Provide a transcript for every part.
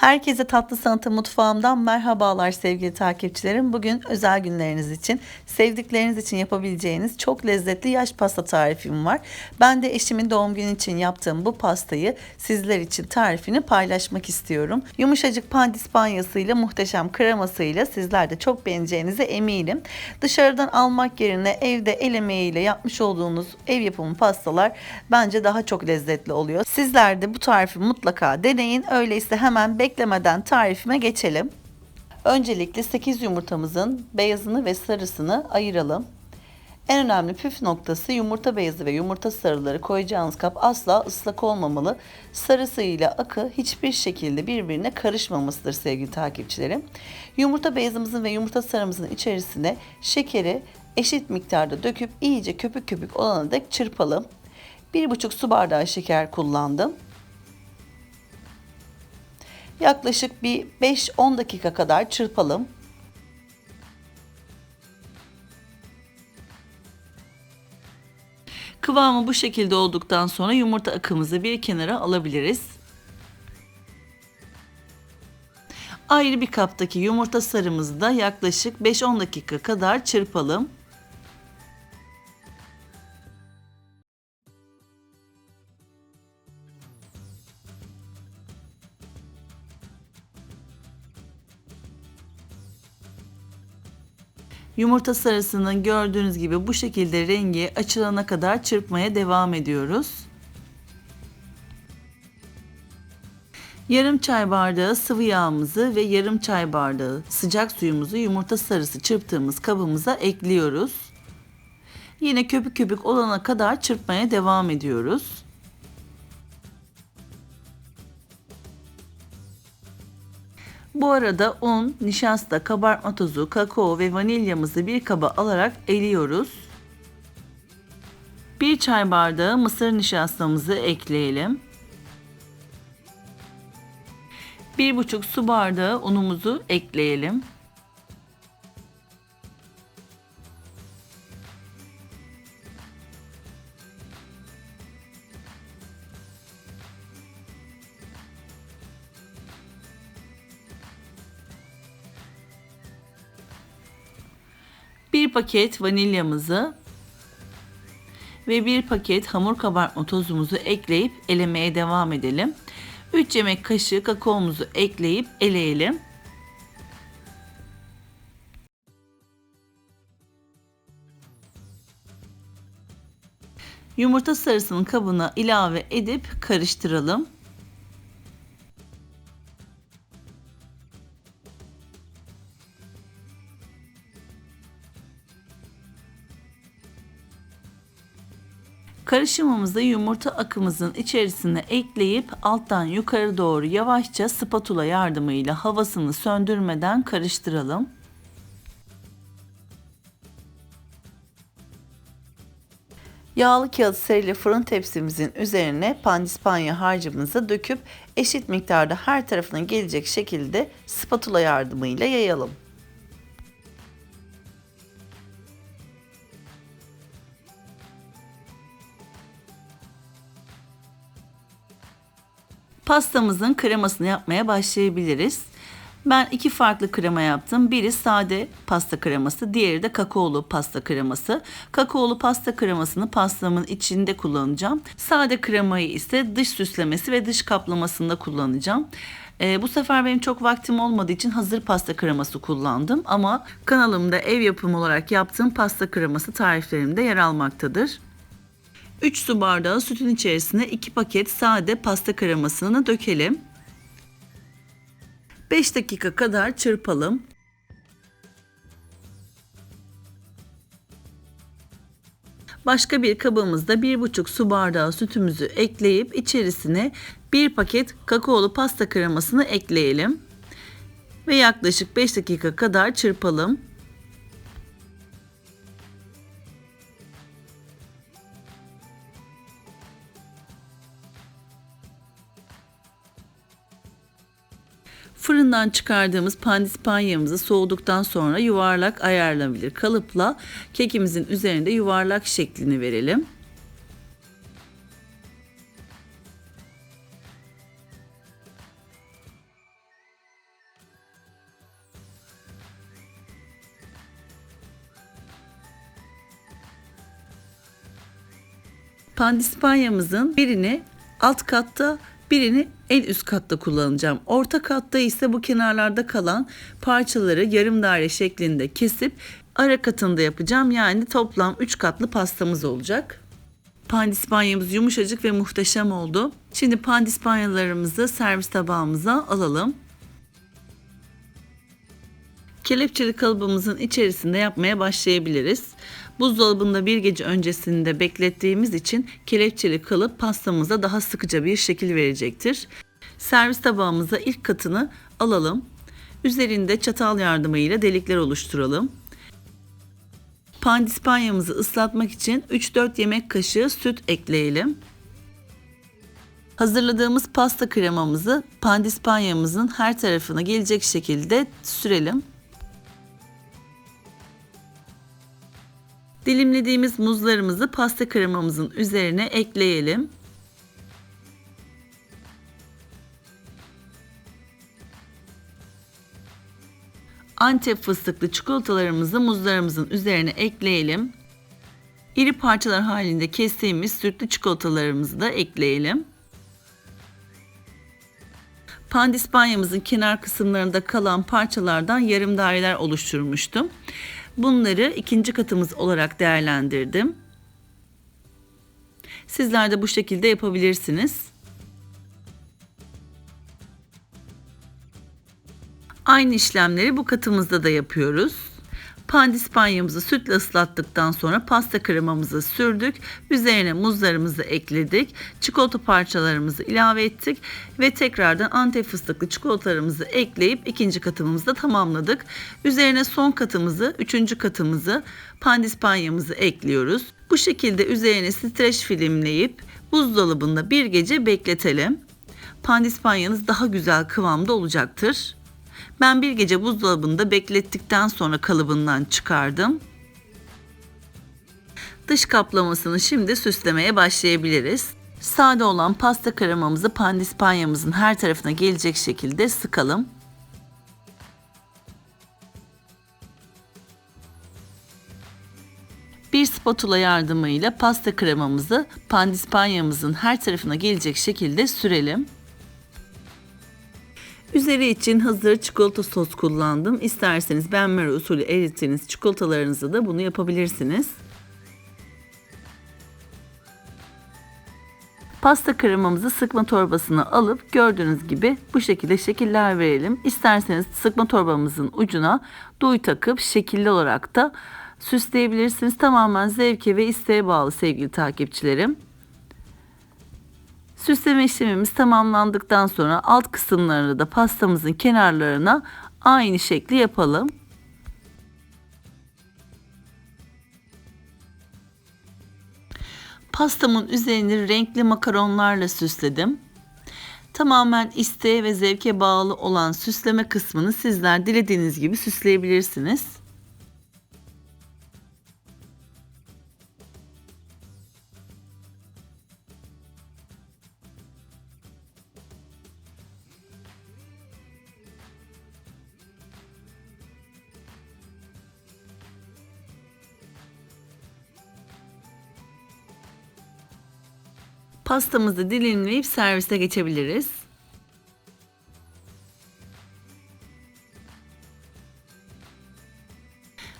Herkese Tatlı Sanatı Mutfağımdan merhabalar sevgili takipçilerim. Bugün özel günleriniz için, sevdikleriniz için yapabileceğiniz çok lezzetli yaş pasta tarifim var. Ben de eşimin doğum günü için yaptığım bu pastayı sizler için tarifini paylaşmak istiyorum. Yumuşacık pandispanyasıyla, muhteşem kremasıyla sizler de çok beğeneceğinize eminim. Dışarıdan almak yerine evde el emeğiyle yapmış olduğunuz ev yapımı pastalar bence daha çok lezzetli oluyor. Sizler de bu tarifi mutlaka deneyin. Öyleyse hemen beklemeden tarifime geçelim. Öncelikle 8 yumurtamızın beyazını ve sarısını ayıralım. En önemli püf noktası yumurta beyazı ve yumurta sarıları koyacağınız kap asla ıslak olmamalı. Sarısı ile akı hiçbir şekilde birbirine karışmamasıdır sevgili takipçilerim. Yumurta beyazımızın ve yumurta sarımızın içerisine şekeri eşit miktarda döküp iyice köpük köpük olana dek çırpalım. 1,5 su bardağı şeker kullandım. Yaklaşık bir 5-10 dakika kadar çırpalım. Kıvamı bu şekilde olduktan sonra yumurta akımızı bir kenara alabiliriz. Ayrı bir kaptaki yumurta sarımızı da yaklaşık 5-10 dakika kadar çırpalım. Yumurta sarısının gördüğünüz gibi bu şekilde rengi açılana kadar çırpmaya devam ediyoruz. Yarım çay bardağı sıvı yağımızı ve yarım çay bardağı sıcak suyumuzu yumurta sarısı çırptığımız kabımıza ekliyoruz. Yine köpük köpük olana kadar çırpmaya devam ediyoruz. Bu arada un, nişasta, kabartma tozu, kakao ve vanilyamızı bir kaba alarak eliyoruz. Bir çay bardağı mısır nişastamızı ekleyelim. Bir buçuk su bardağı unumuzu ekleyelim. Bir paket vanilyamızı ve bir paket hamur kabartma tozumuzu ekleyip elemeye devam edelim. 3 yemek kaşığı kakaomuzu ekleyip eleyelim. Yumurta sarısının kabına ilave edip karıştıralım. Karışımımızı yumurta akımızın içerisine ekleyip alttan yukarı doğru yavaşça spatula yardımıyla havasını söndürmeden karıştıralım. Yağlı kağıt serili fırın tepsimizin üzerine pandispanya harcımızı döküp eşit miktarda her tarafına gelecek şekilde spatula yardımıyla yayalım. Pastamızın kremasını yapmaya başlayabiliriz. Ben iki farklı krema yaptım. Biri sade pasta kreması, diğeri de kakaolu pasta kreması. Kakaolu pasta kremasını pastamın içinde kullanacağım. Sade kremayı ise dış süslemesi ve dış kaplamasında kullanacağım. Ee, bu sefer benim çok vaktim olmadığı için hazır pasta kreması kullandım. Ama kanalımda ev yapımı olarak yaptığım pasta kreması tariflerimde yer almaktadır. 3 su bardağı sütün içerisine 2 paket sade pasta kremasını dökelim. 5 dakika kadar çırpalım. Başka bir kabımızda 1,5 su bardağı sütümüzü ekleyip içerisine 1 paket kakaolu pasta kremasını ekleyelim. Ve yaklaşık 5 dakika kadar çırpalım. Fırından çıkardığımız pandispanyamızı soğuduktan sonra yuvarlak ayarlanabilir kalıpla kekimizin üzerinde yuvarlak şeklini verelim. Pandispanyamızın birini alt katta birini en üst katta kullanacağım. Orta katta ise bu kenarlarda kalan parçaları yarım daire şeklinde kesip ara katında yapacağım. Yani toplam 3 katlı pastamız olacak. Pandispanyamız yumuşacık ve muhteşem oldu. Şimdi pandispanyalarımızı servis tabağımıza alalım. Kelepçeli kalıbımızın içerisinde yapmaya başlayabiliriz. Buzdolabında bir gece öncesinde beklettiğimiz için kelepçeli kalıp pastamıza daha sıkıca bir şekil verecektir. Servis tabağımıza ilk katını alalım. Üzerinde çatal yardımıyla delikler oluşturalım. Pandispanyamızı ıslatmak için 3-4 yemek kaşığı süt ekleyelim. Hazırladığımız pasta kremamızı pandispanyamızın her tarafına gelecek şekilde sürelim. Dilimlediğimiz muzlarımızı pasta kremamızın üzerine ekleyelim. Antep fıstıklı çikolatalarımızı muzlarımızın üzerine ekleyelim. İri parçalar halinde kestiğimiz sütlü çikolatalarımızı da ekleyelim. Pandispanyamızın kenar kısımlarında kalan parçalardan yarım daireler oluşturmuştum. Bunları ikinci katımız olarak değerlendirdim. Sizler de bu şekilde yapabilirsiniz. Aynı işlemleri bu katımızda da yapıyoruz. Pandispanyamızı sütle ıslattıktan sonra pasta kremamızı sürdük. Üzerine muzlarımızı ekledik. Çikolata parçalarımızı ilave ettik. Ve tekrardan antep fıstıklı çikolatalarımızı ekleyip ikinci katımızda tamamladık. Üzerine son katımızı, üçüncü katımızı pandispanyamızı ekliyoruz. Bu şekilde üzerine streç filmleyip buzdolabında bir gece bekletelim. Pandispanyanız daha güzel kıvamda olacaktır. Ben bir gece buzdolabında beklettikten sonra kalıbından çıkardım. Dış kaplamasını şimdi süslemeye başlayabiliriz. Sade olan pasta kremamızı pandispanyamızın her tarafına gelecek şekilde sıkalım. Bir spatula yardımıyla pasta kremamızı pandispanyamızın her tarafına gelecek şekilde sürelim. Üzeri için hazır çikolata sos kullandım. İsterseniz benmari usulü erittiğiniz çikolatalarınızı da bunu yapabilirsiniz. Pasta kremamızı sıkma torbasına alıp gördüğünüz gibi bu şekilde şekiller verelim. İsterseniz sıkma torbamızın ucuna duy takıp şekilli olarak da süsleyebilirsiniz. Tamamen zevke ve isteğe bağlı sevgili takipçilerim. Süsleme işlemimiz tamamlandıktan sonra alt kısımlarını da pastamızın kenarlarına aynı şekli yapalım. Pastamın üzerini renkli makaronlarla süsledim. Tamamen isteğe ve zevke bağlı olan süsleme kısmını sizler dilediğiniz gibi süsleyebilirsiniz. Pastamızı dilimleyip servise geçebiliriz.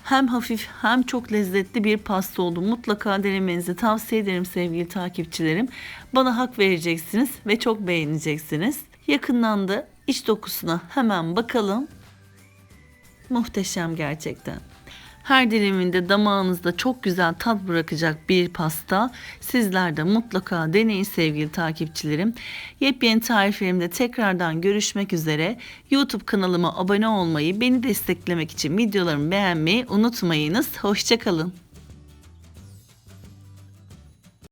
Hem hafif hem çok lezzetli bir pasta oldu. Mutlaka denemenizi tavsiye ederim sevgili takipçilerim. Bana hak vereceksiniz ve çok beğeneceksiniz. Yakından da iç dokusuna hemen bakalım. Muhteşem gerçekten. Her diliminde damağınızda çok güzel tat bırakacak bir pasta. Sizler de mutlaka deneyin sevgili takipçilerim. Yepyeni tariflerimde tekrardan görüşmek üzere. YouTube kanalıma abone olmayı, beni desteklemek için videolarımı beğenmeyi unutmayınız. Hoşçakalın.